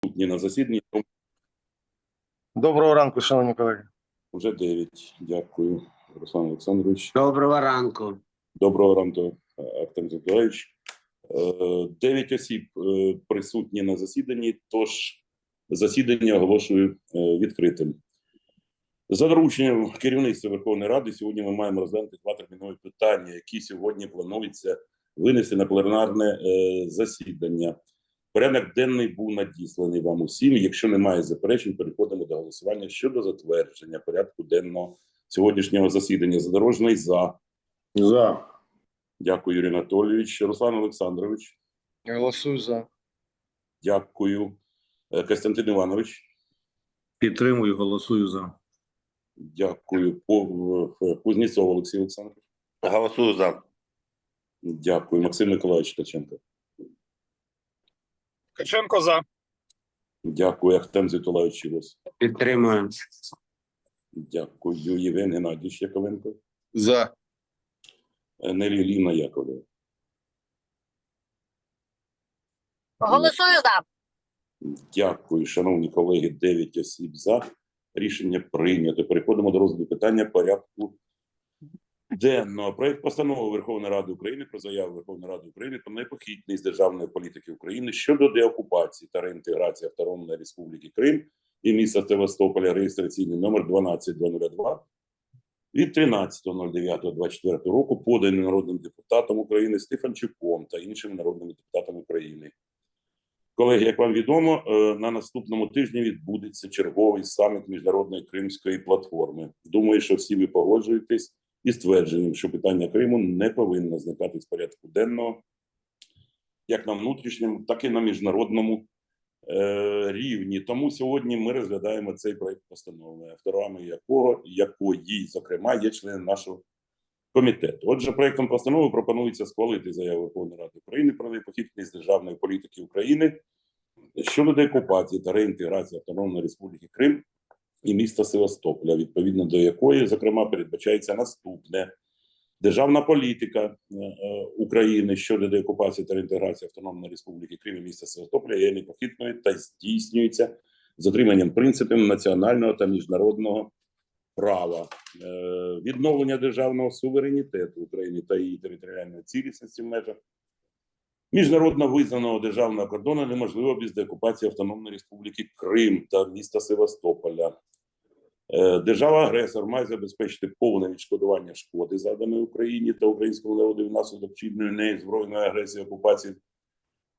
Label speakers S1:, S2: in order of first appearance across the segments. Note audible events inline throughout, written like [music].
S1: присутні на засіданні.
S2: Доброго ранку, шановні колеги.
S1: Вже 9. Дякую, Руслан Олександрович.
S3: Доброго ранку.
S1: Доброго ранку, Артем Миколаївич. Е, Дев'ять осіб е, присутні на засіданні, тож засідання оголошую е, відкритим. За дорученням керівництва Верховної Ради сьогодні ми маємо розглянути два термінові питання, які сьогодні планується винести на пленарне е, засідання. Порядок денний був надісланий вам усім. Якщо немає заперечень, переходимо до голосування щодо затвердження порядку денного сьогоднішнього засідання. Задорожний за.
S2: За.
S1: Дякую, Юрій Анатолійович. Руслан Олександрович.
S2: Голосую за.
S1: Дякую. Е, Костянтин Іванович.
S4: Підтримую, голосую за.
S1: Дякую. Е, Кузнєцов Олексій Олександрович.
S5: Голосую за.
S1: Дякую. Максим Миколаївич Ткаченко.
S6: Ткаченко за.
S1: Дякую. Ахтем Зітулаївич Чігос.
S3: Підтримую.
S1: Дякую. Євген Геннадійович Яковенко.
S2: За.
S1: Е, Нелі Ліна Яковлева.
S7: Голосую за.
S1: Дякую, шановні колеги. 9 осіб за. Рішення прийнято. Переходимо до розгляду питання порядку денного. Проект постанови Верховної Ради України про заяву Верховної Ради України про непохитність державної політики України щодо деокупації та реінтеграції Автономної Республіки Крим і міста Севастополя реєстраційний номер 12202 від 13.09.24 року, поданий народним депутатом України Стефанчуком та іншими народними депутатами України. Колеги, як вам відомо, е, на наступному тижні відбудеться черговий саміт міжнародної кримської платформи. Думаю, що всі ви погоджуєтесь із твердженням, що питання Криму не повинно зникати з порядку денного, як на внутрішньому, так і на міжнародному е, рівні. Тому сьогодні ми розглядаємо цей проект постанови, авторами якого якої, зокрема, є члени нашого комітету. Отже, проектом постанови пропонується схвалити заяву Верховної Ради України про непохитність державної політики України щодо деокупації та реінтеграції Автономної Республіки Крим і міста Севастополя, відповідно до якої, зокрема, передбачається наступне. Державна політика е, е, України щодо деокупації та реінтеграції Автономної Республіки Крим і міста Севастополя є непохитною та здійснюється з отриманням принципів національного та міжнародного права, Е, відновлення державного суверенітету України та її територіальної цілісності в межах міжнародно визнаного державного кордону неможливо без деокупації Автономної Республіки Крим та міста Севастополя. Е, Держава-агресор має забезпечити повне відшкодування шкоди, заданої Україні та українському народу внаслідок чинної неї збройної агресії окупації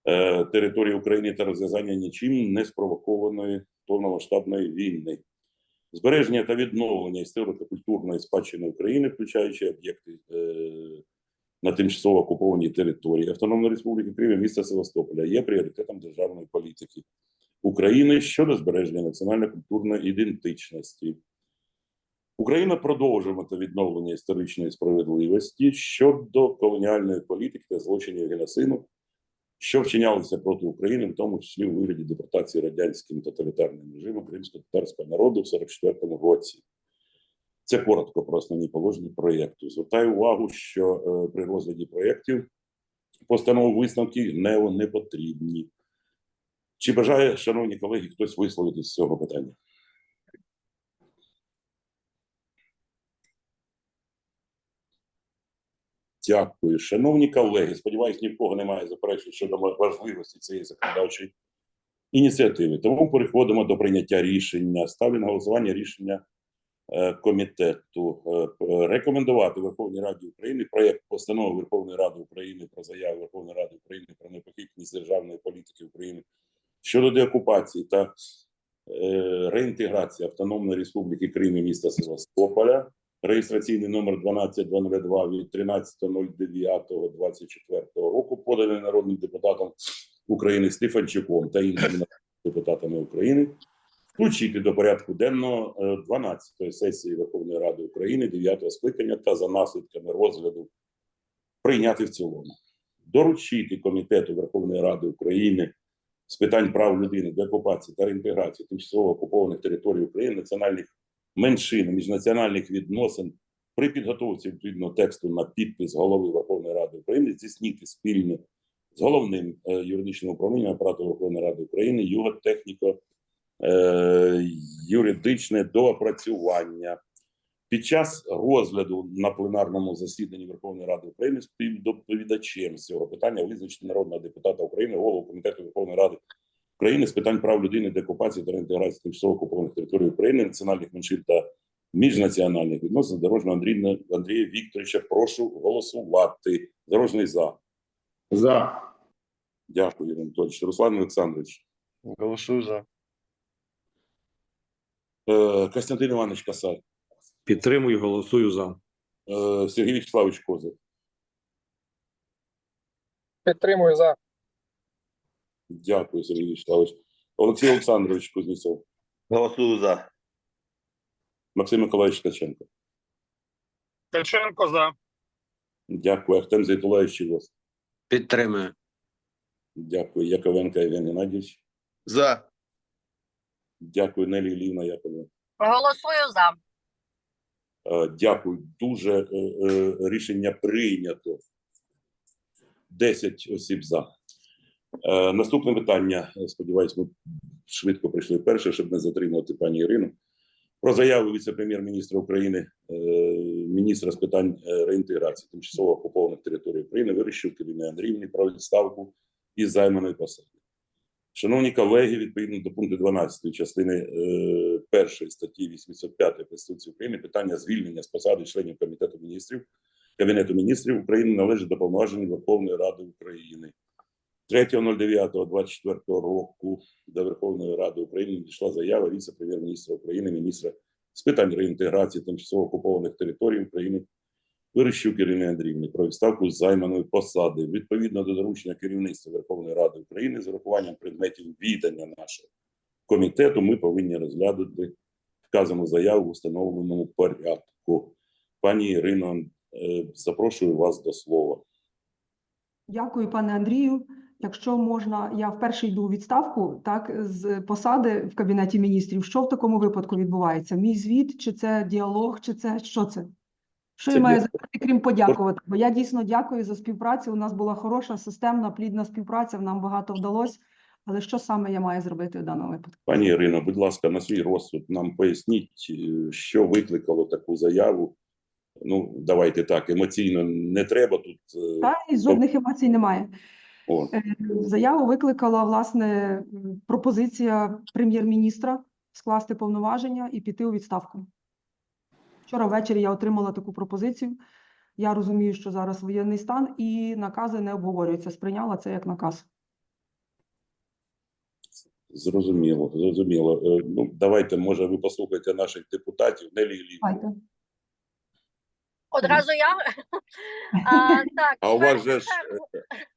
S1: е, території України та розв'язання нічим не спровокованої повномасштабної війни. Збереження та відновлення історико-культурної спадщини України, включаючи об'єкти е, на тимчасово окупованій території Автономної Республіки Крим і міста Севастополя, є пріоритетом державної політики України щодо збереження національно-культурної ідентичності. Україна продовжуватиме відновлення історичної справедливості щодо колоніальної політики та злочинів геноциду, що вчинялися проти України, в тому числі у вигляді депортації радянським тоталітарним режимом кримсько-татарського народу в 44-му році. Це коротко про основні положення проєкту. Звертаю увагу, що е, при розгляді проєктів постанов висновки не, не потрібні. Чи бажає, шановні колеги, хтось висловитись з цього питання? Дякую, шановні колеги. Сподіваюсь, ні в кого немає заперечень щодо важливості цієї законодавчої ініціативи. Тому переходимо до прийняття рішення. Ставлю на голосування рішення комітету е, е, рекомендувати Верховній Раді України проєкт постанови Верховної Ради України про заяву Верховної Ради України про непохитність державної політики України щодо деокупації та е, реінтеграції Автономної Республіки Крим і міста Севастополя. Реєстраційний номер 12202 від 13.09.24 року, поданий народним депутатом України Стефанчуком та іншими депутатами України, включити до порядку денного е, 12-ї сесії Верховної Ради України 9-го скликання та за наслідками розгляду прийняти в цілому. Доручити Комітету Верховної Ради України з питань прав людини, деокупації та реінтеграції тимчасово окупованих територій України, національних меншин, міжнаціональних відносин при підготовці відповідного тексту на підпис голови Верховної Ради України здійснити спільне з головним е, юридичним управлінням апарату Верховної Ради України його техніко е, юридичне доопрацювання. Під час розгляду на пленарному засіданні Верховної Ради України співдоповідачем з цього питання визначити народного депутата України, голову комітету Верховної Ради України з питань прав людини, деокупації та реінтеграції тимчасово окупованих територій України, національних меншин та міжнаціональних відносин Дорожнього Андрія, Андрія Вікторовича. Прошу голосувати. Дорожний за.
S2: За.
S1: Дякую, Юрій Анатолійович. Руслан Олександрович.
S2: Голосую за.
S1: Е, Костянтин Іванович Касай.
S4: Підтримую, голосую за.
S1: Е, Сергій Вячеславович Козир.
S5: Підтримую за.
S1: Дякую, Сергій Вячеславович. Олексій Олександрович Кузнєцов.
S2: Голосую за.
S1: Максим Миколаївич Ткаченко.
S5: Ткаченко за.
S1: Дякую. Ахтем Зайтулаєвич Чігос.
S3: Підтримую.
S1: Дякую. Яковенко Євген Геннадійович.
S2: За.
S1: Дякую, Нелі Лівна Яковлевна.
S7: Голосую за.
S1: Е, Дякую. Дуже е, е, рішення прийнято. 10 осіб за. Наступне питання. Сподіваюсь, ми швидко прийшли перше, щоб не затримувати пані Ірину. Про заяву віце-прем'єр-міністра України, міністра з питань реінтеграції тимчасово окупованих територій України Верещук Ірини Андріївни про відставку із займаної посади. Шановні колеги, відповідно до пункту 12 частини е, першої статті 85 Конституції України, питання звільнення з посади членів Комітету міністрів Кабінету міністрів України належить до повноважень Верховної Ради України. 3.09.24 року до Верховної Ради України надійшла заява віце-прем'єр-міністра України, міністра з питань реінтеграції тимчасово окупованих територій України Верещук Ірини Андріївни про відставку з займаної посади відповідно до доручення керівництва Верховної Ради України з урахуванням предметів відання нашого комітету. Ми повинні розглядати вказану заяву в установленому порядку. Пані Ірино, е, запрошую вас до слова.
S6: Дякую, пане Андрію. Якщо можна, я вперше йду у відставку, так, з посади в Кабінеті міністрів. Що в такому випадку відбувається? Мій звіт, чи це діалог, чи це що це? Що я маю зробити, крім подякувати? Бо я дійсно дякую за співпрацю. У нас була хороша, системна, плідна співпраця, нам багато вдалося. Але що саме я маю зробити в даному випадку?
S1: Пані Ірино, будь ласка, на свій розсуд нам поясніть, е, що викликало таку заяву. Ну, давайте так, емоційно не треба тут. е,
S6: Та і жодних емоцій немає.
S1: О,
S6: Заяву викликала власне пропозиція прем'єр-міністра скласти повноваження і піти у відставку. Вчора ввечері я отримала таку пропозицію. Я розумію, що зараз воєнний стан і накази не обговорюються. Сприйняла це як наказ.
S1: зрозуміло, зрозуміло. Е, Ну, давайте, може, ви послухаєте наших депутатів. не Іллівну.
S7: Одразу я. [laughs] А, так,
S1: А у вас же ж,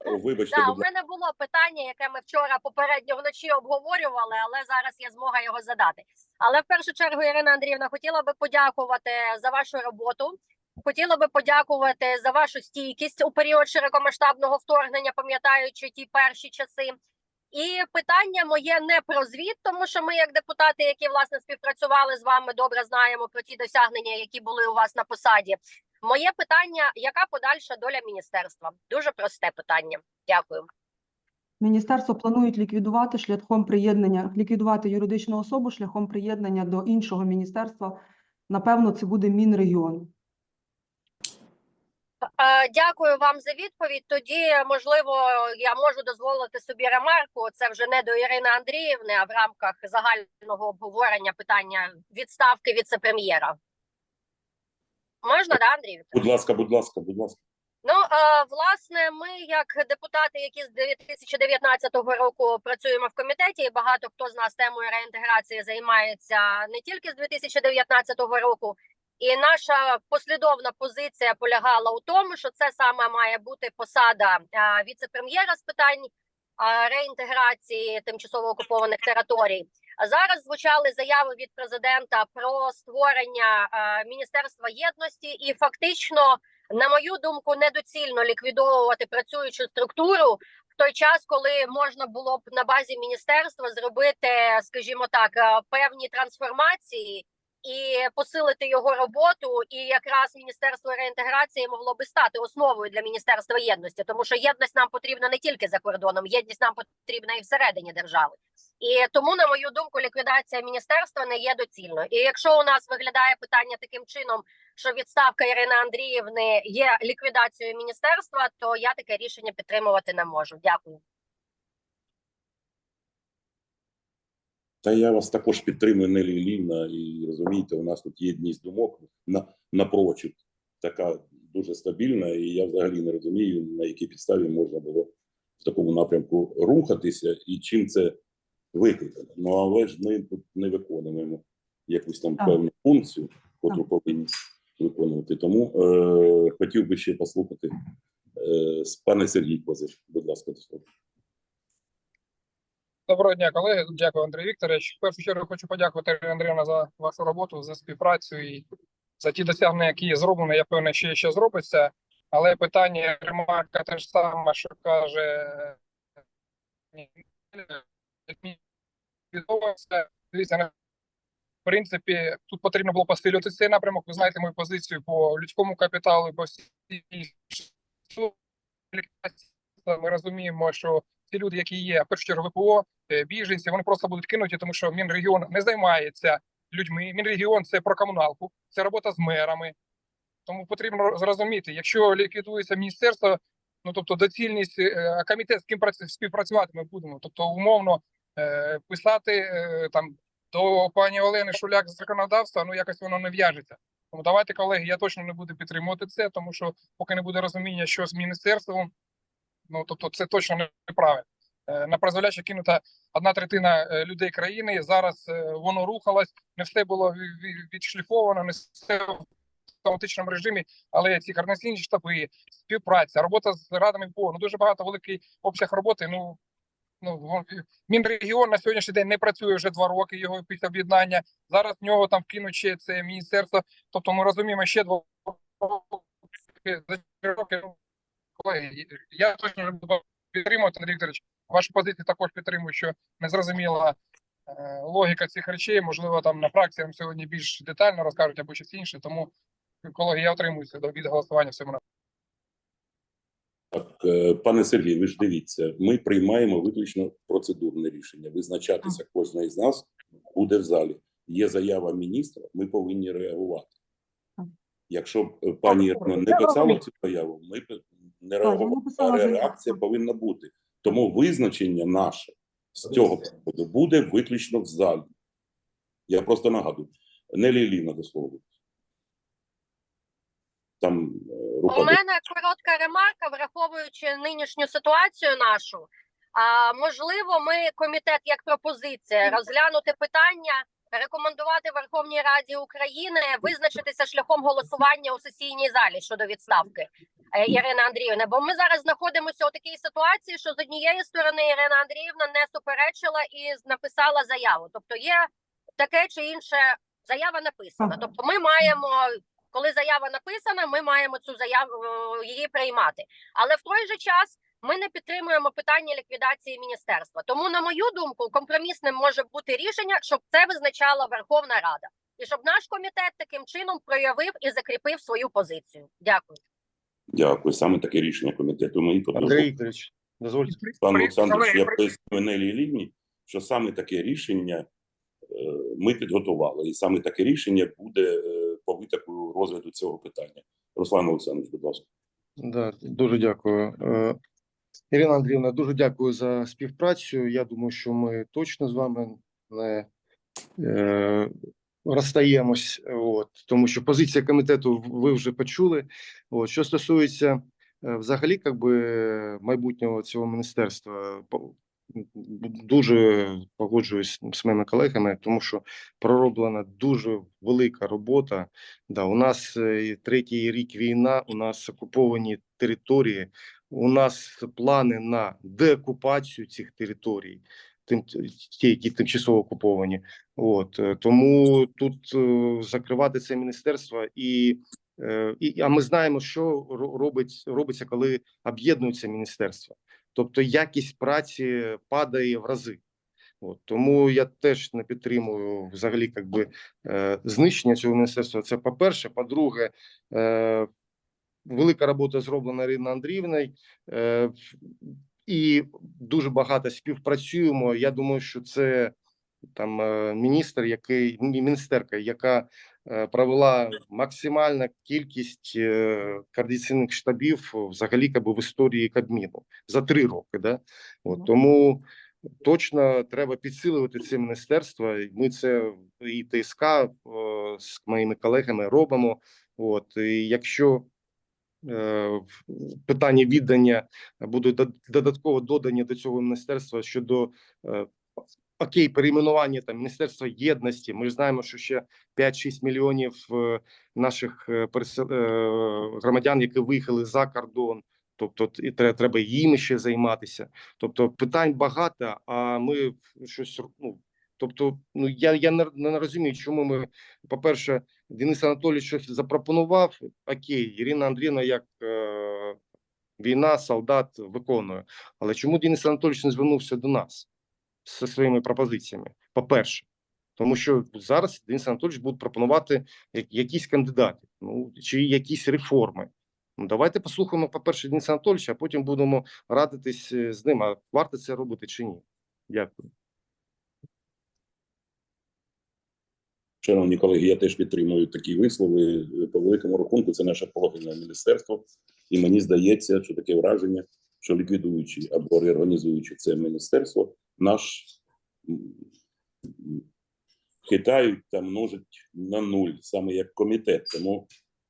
S1: Вибачте,
S7: Да, у мене було питання, яке ми вчора попередньо вночі обговорювали, але зараз є змога його задати. Але в першу чергу, Ірина Андріївна, хотіла би подякувати за вашу роботу. Хотіла би подякувати за вашу стійкість у період широкомасштабного вторгнення, пам'ятаючи ті перші часи. І питання моє не про звіт, тому що ми, як депутати, які власне співпрацювали з вами, добре знаємо про ті досягнення, які були у вас на посаді. Моє питання: яка подальша доля міністерства? Дуже просте питання. Дякую.
S6: Міністерство планують ліквідувати шляхом приєднання, ліквідувати юридичну особу шляхом приєднання до іншого міністерства. Напевно, це буде Мінрегіон.
S7: Дякую вам за відповідь. Тоді, можливо, я можу дозволити собі ремарку. Це вже не до Ірини Андріївни, а в рамках загального обговорення питання відставки віце-прем'єра. Можна, да, Андрій?
S1: Будь ласка, будь ласка, будь ласка.
S7: Ну, власне, ми, як депутати, які з 2019 року працюємо в комітеті, і багато хто з нас темою реінтеграції займається не тільки з 2019 року. І наша послідовна позиція полягала у тому, що це саме має бути посада віце-прем'єра з питань реінтеграції тимчасово окупованих територій. Зараз звучали заяви від президента про створення е, міністерства єдності, і фактично на мою думку, недоцільно ліквідовувати працюючу структуру в той час, коли можна було б на базі міністерства зробити, скажімо так, е, певні трансформації і посилити його роботу. І якраз міністерство реінтеграції могло би стати основою для міністерства єдності, тому що єдність нам потрібна не тільки за кордоном, єдність нам потрібна і всередині держави. І тому, на мою думку, ліквідація міністерства не є доцільною. І якщо у нас виглядає питання таким чином, що відставка Ірини Андріївни є ліквідацією міністерства, то я таке рішення підтримувати не можу. Дякую.
S1: Та я вас також підтримую, Нелі Іллівна, і розумієте, у нас тут єдність думок на, напрочуд така дуже стабільна, і я взагалі не розумію, на якій підставі можна було в такому напрямку рухатися і чим це викликано. Ну але ж ми тут не виконуємо якусь там
S6: Так.
S1: певну функцію, яку повинні виконувати. Тому е, хотів би ще послухати е, пане Сергій Козир, будь ласка, до слова.
S5: Доброго дня, колеги. Дякую, Андрій Вікторович. В першу чергу хочу подякувати Ірина Андріївна за вашу роботу, за співпрацю і за ті досягнення, які зроблені. Я певний, що ще зробиться. Але питання ремарка те ж саме, що каже мені дивіться, в принципі, тут потрібно було посилювати цей напрямок. Ви знаєте мою позицію по людському капіталу, по всій ми розуміємо, що ті люди, які є першу чергу ВПО, е, біженці, вони просто будуть кинуті, тому що Мінрегіон не займається людьми. Мінрегіон це про комуналку, це робота з мерами. Тому потрібно зрозуміти, якщо ліквідується міністерство, ну тобто доцільність, е, комітет з ким співпрацювати ми будемо. Тобто, умовно е, писати там до пані Олени Шуляк з законодавства, ну якось воно не в'яжеться. Тому давайте, колеги, я точно не буду підтримувати це, тому що поки не буде розуміння, що з міністерством, ну тобто, це точно неправильно. Е, На призволяще кинута одна третина е, людей країни. Зараз е, воно рухалось, не все було ві- ві- відшліфовано, не все в автоматичному режимі, але ці координаційні штаби, співпраця, робота з радами ПО, ну дуже багато великий обсяг роботи. Ну ну Мінрегіон на сьогоднішній день не працює вже два роки. Його після об'єднання. Зараз в нього там вкинуть ще це міністерство. Тобто ми розуміємо ще два роки за роки. Колеги, я точно не буду підтримувати, Андрій Вікторович. Вашу позицію також підтримую, що не зрозуміла е, логіка цих речей. Можливо, там на фракції вам сьогодні більш детально розкажуть або щось інше. Тому, колеги, я отримуюся до від голосування в цьому
S1: Так, е, пане Сергій, ви ж дивіться, ми приймаємо виключно процедурне рішення. Визначатися кожна із нас буде в залі. Є заява міністра, ми повинні реагувати. Якщо б е, пані Ірина не писала цю заяву, ми б не а реакція повинна бути. Тому визначення наше з цього приводу буде виключно в залі. Я просто нагадую. Нелі Ліна до слова. Там е, рука.
S7: У мене коротка ремарка, враховуючи нинішню ситуацію нашу. А можливо, ми комітет як пропозиція розглянути питання, рекомендувати Верховній Раді України визначитися шляхом голосування у сесійній залі щодо відставки е, Ірини Андріївни. Бо ми зараз знаходимося у такій ситуації, що з однієї сторони Ірина Андріївна не суперечила і написала заяву. Тобто є таке чи інше заява написана. Тобто, ми маємо коли заява написана, ми маємо цю заяву е, її приймати. Але в той же час ми не підтримуємо питання ліквідації міністерства. Тому, на мою думку, компромісним може бути рішення, щоб це визначала Верховна Рада, і щоб наш комітет таким чином проявив і закріпив свою позицію. Дякую.
S1: Дякую. Саме таке рішення комітету. Ми і
S2: Андрій. Вікторович, дозвольте.
S1: Пан
S5: При-
S1: Олександрович,
S5: колеги,
S1: я пояснюю Нелі Лівні, що саме таке рішення е, ми підготували, і саме таке рішення буде е, по витоку розгляду цього питання. Руслан Олександрович, будь ласка.
S2: Да, дуже дякую. Ірина Андріївна, дуже дякую за співпрацю. Я думаю, що ми точно з вами не е, розстаємось, от, тому що позиція комітету ви вже почули. От, що стосується е, взагалі, как би, майбутнього цього міністерства, дуже погоджуюсь з моїми колегами, тому що пророблена дуже велика робота. Да, у нас е, третій рік війна, у нас окуповані території, у нас плани на деокупацію цих територій, тим ті, які тимчасово окуповані. От е, тому тут е, закривати це міністерство і. е, І, а ми знаємо, що робить робиться, коли об'єднуються міністерства. Тобто якість праці падає в рази. От, тому я теж не підтримую взагалі якби, е, знищення цього міністерства. Це по-перше. По-друге, е, велика робота зроблена Іриною Андріївною. Е, і дуже багато співпрацюємо. Я думаю, що це там е, міністр, який міністерка, яка е, провела максимальну кількість координаційних штабів взагалі якби, в історії Кабміну за три роки. Да? От, тому точно треба підсилювати це міністерство. Ми це і ТСК з моїми колегами робимо. От і якщо питання віддання будуть дод- додатково додані до цього міністерства щодо е, окей, перейменування там Міністерства єдності. Ми ж знаємо, що ще 5-6 мільйонів е, наших е, е, громадян, які виїхали за кордон. Тобто, і тре- треба їм ще займатися. Тобто питань багато, а ми щось ну. Тобто, ну я, я не, не розумію, чому ми, по-перше, Денис Анатолійович щось запропонував. Окей, Ірина Андріївна, як е, війна, солдат виконує. Але чому Денис Анатолійович не звернувся до нас зі своїми пропозиціями? По-перше, тому що зараз Денис Анатолійович буде пропонувати якісь кандидати, ну чи якісь реформи. Ну, давайте послухаємо, по-перше, Дениса Анатолійовича, а потім будемо радитись е, з ним, а варто це робити чи ні. Дякую.
S1: Шановні колеги, я теж підтримую такі вислови. По великому рахунку, це наше профільне міністерство, і мені здається, що таке враження, що ліквідуючи або реорганізуючи це міністерство, наш хитають та множать на нуль, саме як комітет. Тому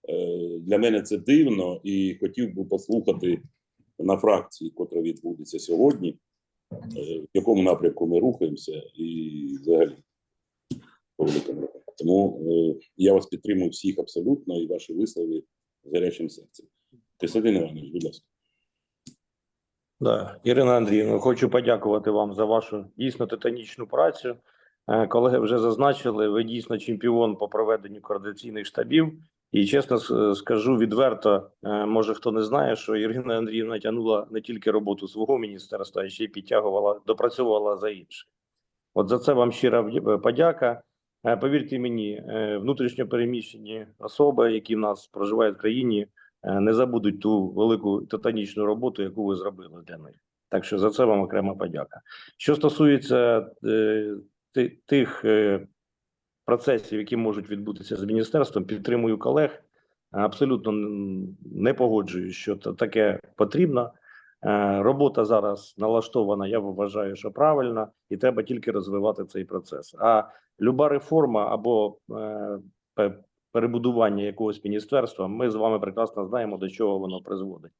S1: е, для мене це дивно, і хотів би послухати на фракції, котра відбудеться сьогодні, е, в якому напрямку ми рухаємося, і взагалі по великому рахунку. Тому е, я вас підтримую всіх абсолютно і ваші вислови з гарячим серцем. Костянтин Іванович, будь ласка.
S4: Да. Ірина Андріївна, хочу подякувати вам за вашу дійсно титанічну працю. Е, Колеги вже зазначили, ви дійсно чемпіон по проведенню координаційних штабів. І чесно скажу відверто, е, може хто не знає, що Ірина Андріївна тягнула не тільки роботу свого міністерства, а ще й підтягувала, допрацьовувала за інше. От за це вам щира подяка. Е, Повірте мені, е, внутрішньо переміщені особи, які в нас проживають в країні, е, не забудуть ту велику титанічну роботу, яку ви зробили для них. Так що за це вам окрема подяка. Що стосується тих процесів, які можуть відбутися з міністерством, підтримую колег. Абсолютно не погоджуюсь, що таке потрібно. Е, Робота зараз налаштована, я вважаю, що правильно, і треба тільки розвивати цей процес. А люба реформа або е, перебудування якогось міністерства, ми з вами прекрасно знаємо, до чого воно призводить.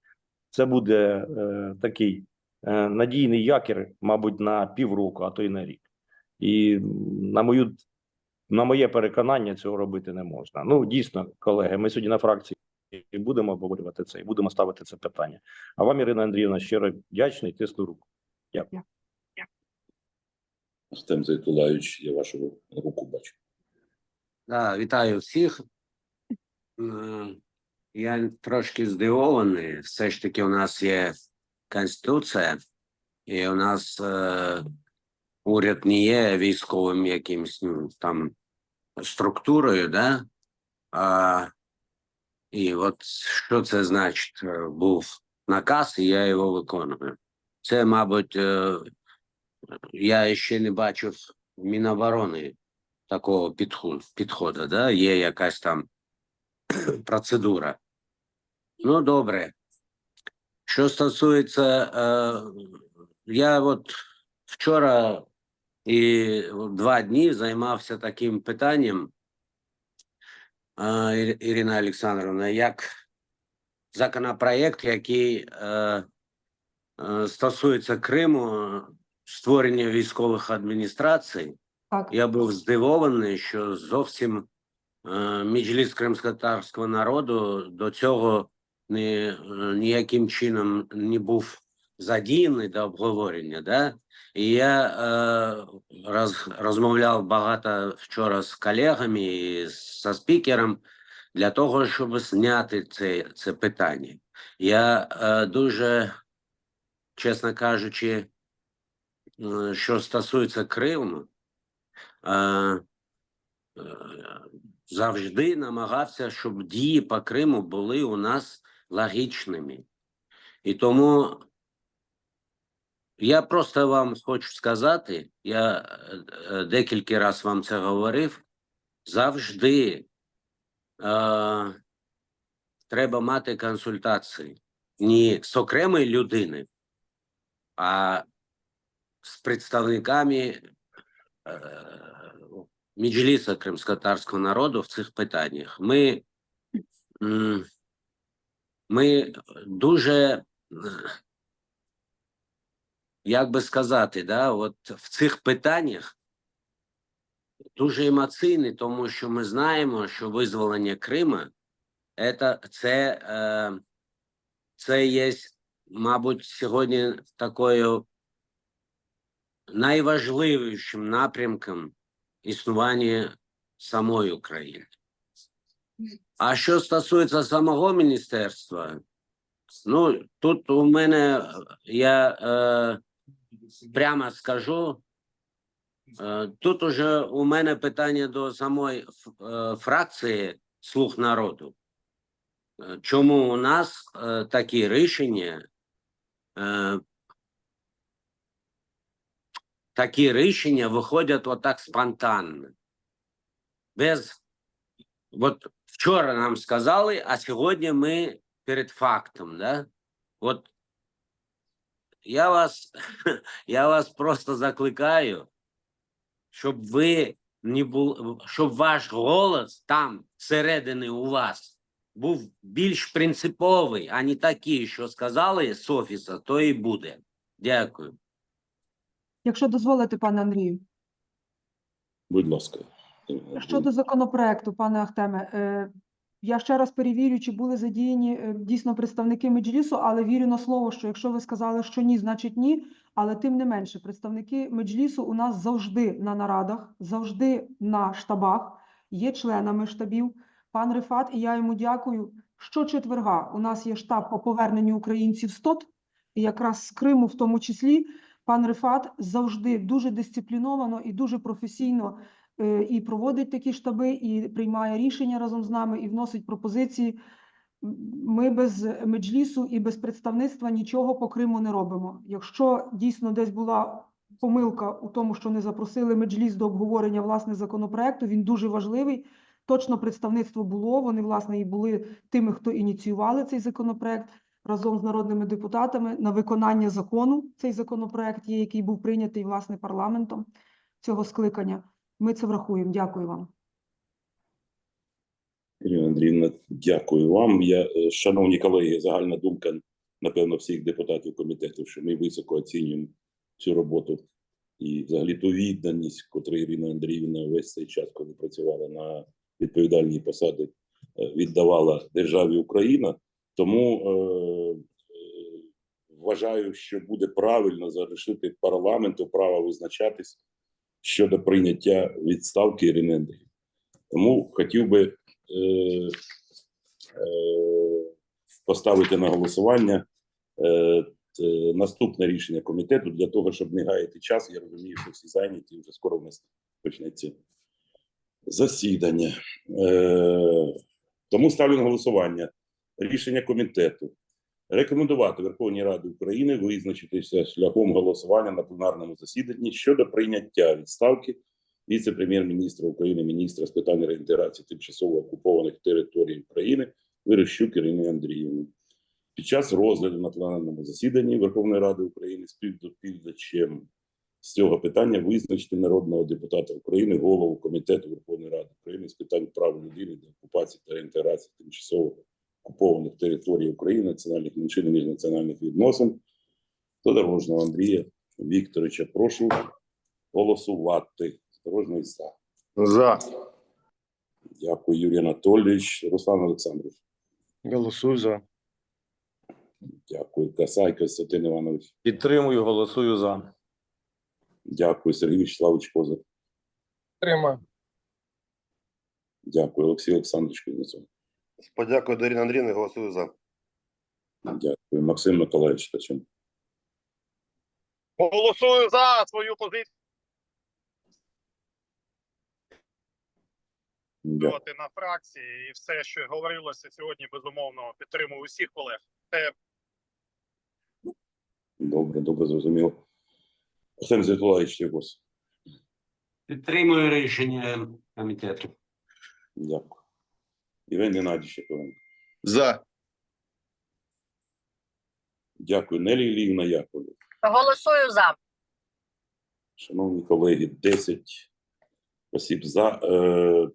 S4: Це буде е, такий е, надійний якір, мабуть, на півроку, а то й на рік. І на мою на моє переконання, цього робити не можна. Ну дійсно, колеги, ми сьогодні на фракції будемо обговорювати це і будемо ставити це питання. А вам, Ірина Андріївна, щиро вдячний, тисну руку.
S1: Артем Зайтулаєвич, я вашу руку бачу.
S3: Да, вітаю всіх. Е, Я трошки здивований. Все ж таки, у нас є Конституція, і у нас е, уряд не є військовим якимсь ну, там структурою, да? А, і от що це значить? Е, Був наказ, і я його виконую. Це, мабуть, е, я ще не бачив Міноборони такого підходу, да? є якась там [coughs] процедура. Ну, добре. Що стосується, е, я от вчора і два дні займався таким питанням, Ірина Олександровна, як законопроект, який е, е, стосується Криму, створення військових адміністрацій.
S6: Так,
S3: Я був здивований, що зовсім е, Меджліс кримськотарського народу до цього ні, ніяким чином не був задіяний до обговорення. Да? І я е, роз, розмовляв багато вчора з колегами і зі спікером для того, щоб зняти це, це питання. Я е, дуже, чесно кажучи, е, що стосується Криму, е, е, завжди намагався, щоб дії по Криму були у нас логічними. І тому я просто вам хочу сказати, я е, е, декілька разів вам це говорив, завжди е, треба мати консультації не з окремої людини, а з представниками е, Меджліса кримськотарського народу в цих питаннях. Ми, ми дуже, як би сказати, да, от в цих питаннях дуже емоційні, тому що ми знаємо, що визволення Крима це, це, е, це є, мабуть, сьогодні такою найважливішим напрямком існування самої України. А що стосується самого міністерства, ну тут у мене я е, прямо скажу. е, Тут уже у мене питання до самої е, фракції Слуг народу. Е, Чому у нас такі рішення такі рішення виходять отак спонтанно. Без от вчора нам сказали, а сьогодні ми перед фактом, да? От я вас, [laughs] я вас просто закликаю, щоб ви не були, щоб ваш голос там всередині у вас був більш принциповий, а не такий, що сказали з офісу, то і буде. Дякую.
S6: Якщо дозволите, пане Андрію.
S1: Будь ласка.
S6: Щодо законопроекту, пане Ахтеме, е, я ще раз перевірю, чи були задіяні е, дійсно представники Меджлісу, але вірю на слово, що якщо ви сказали, що ні, значить ні. Але тим не менше, представники Меджлісу у нас завжди на нарадах, завжди на штабах, є членами штабів. Пан Рифат, і я йому дякую. Щочетверга у нас є штаб по поверненню українців з ТОТ, і якраз з Криму в тому числі. Пан Рифат завжди дуже дисципліновано і дуже професійно і проводить такі штаби, і приймає рішення разом з нами, і вносить пропозиції. Ми без меджлісу і без представництва нічого по Криму не робимо. Якщо дійсно десь була помилка у тому, що не запросили меджліс до обговорення власне законопроекту, він дуже важливий. Точно представництво було. Вони власне і були тими, хто ініціювали цей законопроект разом з народними депутатами на виконання закону. Цей законопроект є, який був прийнятий власне парламентом цього скликання. Ми це врахуємо. Дякую вам.
S1: Ірина Андріївна, дякую вам. Я, е, шановні колеги, загальна думка, напевно, всіх депутатів комітету, що ми високо оцінюємо цю роботу і взагалі ту відданість, котру Ірина Андріївна весь цей час, коли працювала на відповідальній посаді, е, віддавала державі Україна. Тому е, е, вважаю, що буде правильно залишити парламенту право визначатись щодо прийняття відставки Ірини Андріївни. Тому хотів би е, е, поставити на голосування е, т- наступне рішення комітету для того, щоб не гаяти час. Я розумію, що всі зайняті, вже скоро в нас почнеться засідання. Е, тому ставлю на голосування рішення комітету. Рекомендувати Верховній Раді України визначитися шляхом голосування на пленарному засіданні щодо прийняття відставки віце-прем'єр-міністра України, міністра з питань реінтеграції тимчасово окупованих територій України Верещук Ірини Андріївни. Під час розгляду на пленарному засіданні Верховної Ради України співдоповідачем з цього питання визначити народного депутата України, голову комітету Верховної Ради України з питань прав людини та окупації та реінтеграції тимчасово окупованих територій України, національних меншин і міжнаціональних відносин Тодорожного Андрія Вікторовича. Прошу голосувати. Осторожно і за.
S2: За.
S1: Дякую, Юрій Анатолійович. Руслан Олександрович.
S2: Голосую за.
S1: Дякую. Касай Костянтин Іванович.
S4: Підтримую, голосую за.
S1: Дякую, Сергій Вячеславович Козак.
S5: Підтримую.
S1: Дякую, Олексій Олександрович Кузнєцов.
S8: З подякою до Ірини голосую за.
S1: Дякую, Максим Миколаївич Ткаченко.
S9: Голосую за свою позицію
S1: Дякую.
S9: на фракції і все, що говорилося сьогодні, безумовно, підтримую усіх колег. Це
S1: Добре, добре, зрозуміло. Арсен Святолаївич Чекос.
S3: Підтримую рішення комітету.
S1: Дякую. Євген Геннадійович Яковенко.
S8: За.
S1: Дякую. Нелі Іллівна Яковлев.
S7: Голосую за.
S1: Шановні колеги, 10 осіб за. Е,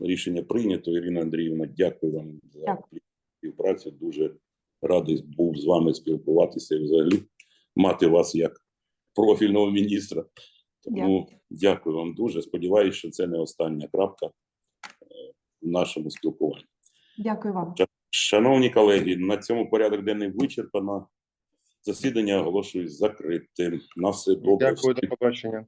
S1: рішення прийнято. Ірина Андріївна, дякую вам за співпрацю. Дуже радий був з вами спілкуватися і взагалі мати вас як профільного міністра. Тому дякую вам дуже. Сподіваюся, що це не остання крапка в нашому спілкуванні.
S6: Дякую вам.
S1: Шановні колеги, на цьому порядок денний вичерпано. Засідання оголошую закритим. На все добре.
S2: Дякую, до побачення.